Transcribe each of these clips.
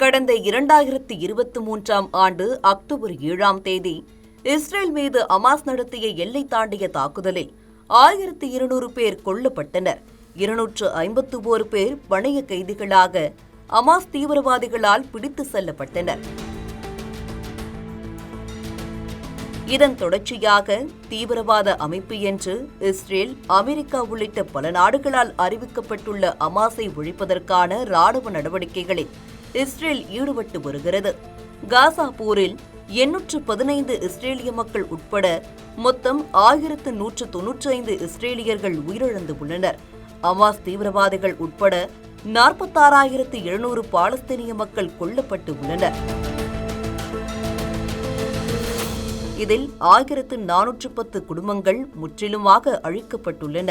கடந்த இரண்டாயிரத்தி இருபத்தி மூன்றாம் ஆண்டு அக்டோபர் ஏழாம் தேதி இஸ்ரேல் மீது அமாஸ் நடத்திய எல்லை தாண்டிய தாக்குதலில் ஆயிரத்தி இருநூறு பேர் கொல்லப்பட்டனர். இருநூற்று ஐம்பத்து ஓரு பேர் பணைய கைதிகளாக அமாஸ் தீவிரவாதிகளால் பிடித்து செல்லப்பட்டனர். இதன் தொடர்ச்சியாக தீவிரவாத அமைப்பு என்று இஸ்ரேல் அமெரிக்கா உள்ளிட்ட பல நாடுகளால் அறிவிக்கப்பட்டுள்ள அமாஸை ஒழிப்பதற்கான ராணுவ நடவடிக்கைகளில் இஸ்ரேல் ஈடுபட்டு வருகிறது. காசா போரில் எண்ணூற்று பதினைந்து இஸ்ரேலிய மக்கள் உட்பட மொத்தம் ஆயிரத்து நூற்று தொன்னூற்றி ஐந்து இஸ்ரேலியர்கள் உயிரிழந்து உள்ளனர். அமாஸ் தீவிரவாதிகள் உட்பட நாற்பத்தாறாயிரத்து எழுநூறு பாலஸ்தீனிய மக்கள் கொல்லப்பட்டு உள்ளனர். இதில் ஆயிரத்து நானூற்று பத்து குடும்பங்கள் முற்றிலுமாக அழிக்கப்பட்டுள்ளன.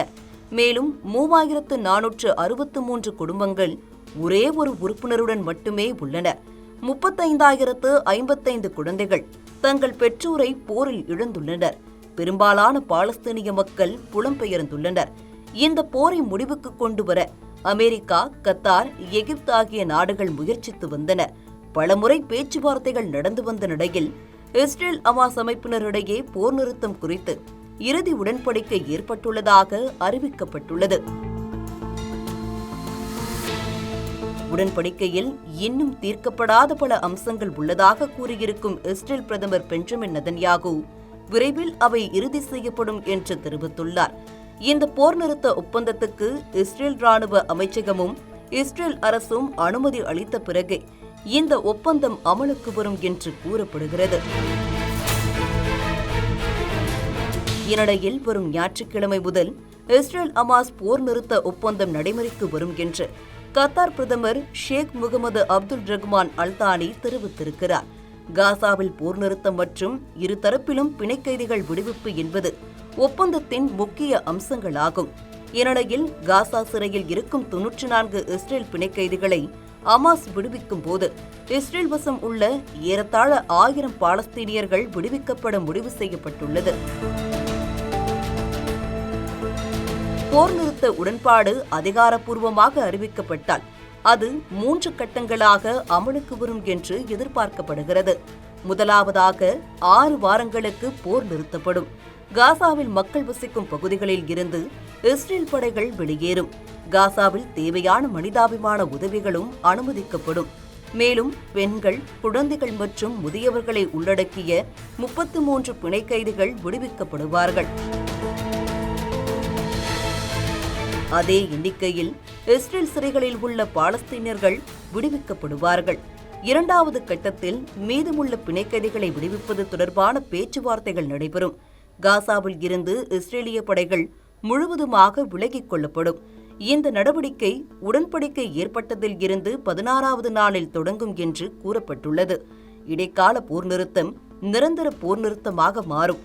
மேலும் மூவாயிரத்து நானூற்று அறுபத்து மூன்று குடும்பங்கள் ஒரே ஒரு உறுப்பினருடன் மட்டுமே உள்ளன முப்பத்தைந்தாயிரத்து ஐம்பத்தைந்து குழந்தைகள் தங்கள் பெற்றோரை போரில் இழந்துள்ளனர். பெரும்பாலான பாலஸ்தீனிய மக்கள் புலம்பெயர்ந்துள்ளனர். இந்த போரை முடிவுக்கு கொண்டு வர அமெரிக்கா கத்தார் எகிப்து ஆகிய நாடுகள் முயற்சித்து வந்தன. பலமுறை பேச்சுவார்த்தைகள் நடந்து வந்த நிலையில் இஸ்ரேல் அமாஸ் அமைப்பினரிடையே போர் நிறுத்தம் குறித்து இறுதி உடன்படிக்கை ஏற்பட்டுள்ளதாக அறிவிக்கப்பட்டுள்ளது. உடன்படிக்கையில் இன்னும் தீர்க்கப்படாத பல அம்சங்கள் உள்ளதாக கூறியிருக்கும் இஸ்ரேல் பிரதமர் பெஞ்சமின் நதன்யாகு விரைவில் அவை இறுதி செய்யப்படும் என்று தெரிவித்துள்ளார். இந்த போர் நிறுத்த ஒப்பந்தத்துக்கு இஸ்ரேல் ராணுவ அமைச்சகமும் இஸ்ரேல் அரசும் அனுமதி அளித்த பிறகே இந்த ஒப்பந்தம் அமலுக்கு வரும் என்று கூறப்படுகிறது. இதனிடையில் வரும் ஞாயிற்றுக்கிழமை முதல் இஸ்ரேல் அமாஸ் போர் நிறுத்த ஒப்பந்தம் நடைமுறைக்கு வரும் என்று கத்தார் பிரதமர் Sheikh Mohammed Abdul Rahman Al Thani தெரிவித்திருக்கிறார். காசாவில் போர் நிறுத்தம் மற்றும் இருதரப்பிலும் பிணைக்கைதிகள் விடுவிப்பு என்பது ஒப்பந்தத்தின் முக்கிய அம்சங்களாகும். இந்நிலையில் காசா சிறையில் இருக்கும் தொன்னூற்றி நான்கு இஸ்ரேல் பிணைக்கைதிகளை அமாஸ் விடுவிக்கும் போது இஸ்ரேல் வசம் உள்ள ஏறத்தாழ ஆயிரம் பாலஸ்தீனியர்கள் விடுவிக்கப்பட முடிவு செய்யப்பட்டுள்ளது. போர் நிறுத்த உடன்பாடு அதிகாரப்பூர்வமாக அறிவிக்கப்பட்டால் அது மூன்று கட்டங்களாக அமலுக்கு வரும் என்று எதிர்பார்க்கப்படுகிறது. முதலாவதாக ஆறு வாரங்களுக்கு போர் நிறுத்தப்படும். காசாவில் மக்கள் வசிக்கும் பகுதிகளில் இருந்து இஸ்ரேல் படைகள் வெளியேறும். காசாவில் தேவையான மனிதாபிமான உதவிகளும் அனுமதிக்கப்படும். மேலும் பெண்கள் குழந்தைகள் மற்றும் முதியவர்களை உள்ளடக்கிய முப்பத்து மூன்று பிணை கைதிகள் விடுவிக்கப்படுவார்கள். அதே எண்ணிக்கையில் இஸ்ரேல் சிறைகளில் உள்ள பாலஸ்தீனியர்கள் விடுவிக்கப்படுவார்கள். இரண்டாவது கட்டத்தில் மீதமுள்ள பிணைக்கைதிகளை விடுவிப்பது தொடர்பான பேச்சுவார்த்தைகள் நடைபெறும். காசாவில் இருந்து இஸ்ரேலிய படைகள் முழுவதுமாக விலகிக் கொள்ளப்படும். இந்த நடவடிக்கை உடன்படிக்கை ஏற்பட்டதில் இருந்து பதினாறாவது நாளில் தொடங்கும் என்று கூறப்பட்டுள்ளது. இடைக்கால போர் நிறுத்தம் நிரந்தர போர் நிறுத்தமாக மாறும்.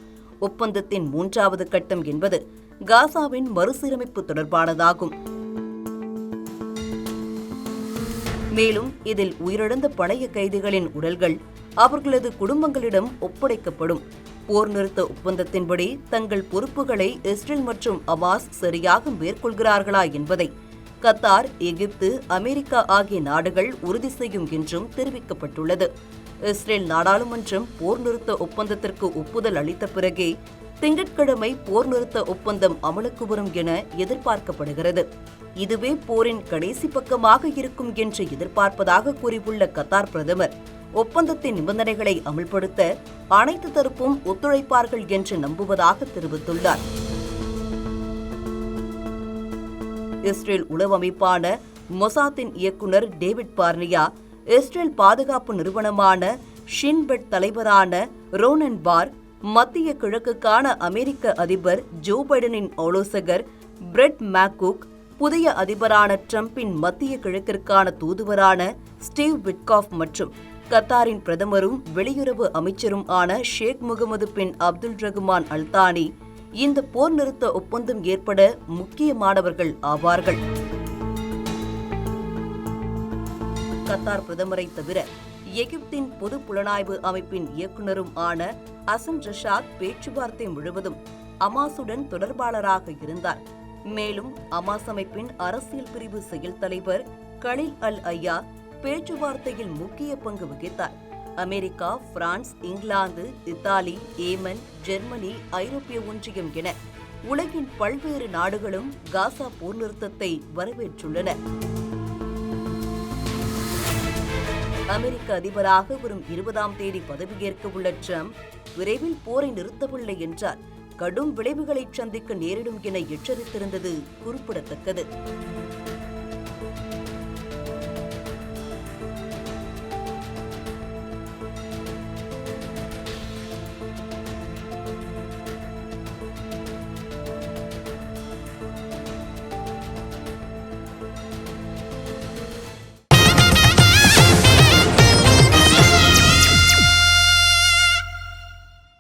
ஒப்பந்தத்தின் மூன்றாவது கட்டம் என்பது காசாவின் மறுசீரமைப்பு தொடர்பானதாகும். மேலும் இதில் உயிரிழந்த பழைய கைதிகளின் உடல்கள் அவர்களது குடும்பங்களிடம் ஒப்படைக்கப்படும். போர் நிறுத்த ஒப்பந்தத்தின்படி தங்கள் பொறுப்புகளை இஸ்ரேல் மற்றும் அபாஸ் சரியாக மேற்கொள்கிறார்களா என்பதை கத்தார் எகிப்து அமெரிக்கா ஆகிய நாடுகள் உறுதி செய்யும் என்றும் தெரிவிக்கப்பட்டுள்ளது. இஸ்ரேல் நாடாளுமன்றம் போர் நிறுத்த ஒப்பந்தத்திற்கு ஒப்புதல் அளித்த பிறகே திங்கட்கிழமை போர் நிறுத்த ஒப்பந்தம் அமலுக்கு வரும் என எதிர்பார்க்கப்படுகிறது. இதுவே போரின் கடைசி பக்கமாக இருக்கும் என்று எதிர்பார்ப்பதாக கூறியுள்ள கத்தார் பிரதமர் ஒப்பந்தத்தின் நிபந்தனைகளை அமல்படுத்த அனைத்து தரப்பும் ஒத்துழைப்பார்கள் என்று நம்புவதாக தெரிவித்துள்ளார். இஸ்ரேல் உளவு அமைப்பான மொசாத்தின் இயக்குநர் டேவிட் பார்னியா இஸ்ரேல் பாதுகாப்பு நிறுவனமான ஷின்பெட் தலைவரான ரோனன் பார் மத்திய கிழக்குக்கான அமெரிக்க அதிபர் ஜோ பைடனின் ஆலோசகர் பிரெட் மேக்குக் புதிய அதிபரான ட்ரம்பின் மத்திய கிழக்கிற்கான தூதுவரான ஸ்டீவ் விட்காஃப் மற்றும் கத்தாரின் பிரதமரும் வெளியுறவு அமைச்சரும் ஆன Sheikh Mohammed bin Abdul Rahman Al Thani இந்த போர் நிறுத்த ஒப்பந்தம் ஏற்பட முக்கியமானவர்கள் ஆவார்கள். கத்தார் பிரதமரை தவிர எகிப்தின் பொது புலனாய்வு அமைப்பின் இயக்குநரும் ஆன அசன் ரஷாத் பேச்சுவார்த்தை முழுவதும் அமாசுடன் தொடர்பாளராக இருந்தார். மேலும் அமாஸ் அமைப்பின் அரசியல் பிரிவு செயல் தலைவர் கலில் அல் ஐயா பேச்சுவார்த்தையில் முக்கிய பங்கு வகித்தார். America France England Italy Yemen Germany ஐரோப்பிய ஒன்றியம் என உலகின் பல்வேறு நாடுகளும் காசா போர் நிறுத்தத்தை வரவேற்றுள்ளன. அமெரிக்க அதிபராக வரும் இருபதாம் தேதி பதவியேற்க உள்ள ட்ரம்ப் விரைவில் போரை நிறுத்தவில்லை என்றால் கடும் விளைவுகளை சந்திக்க நேரிடும் என எச்சரித்திருந்தது குறிப்பிடத்தக்கது.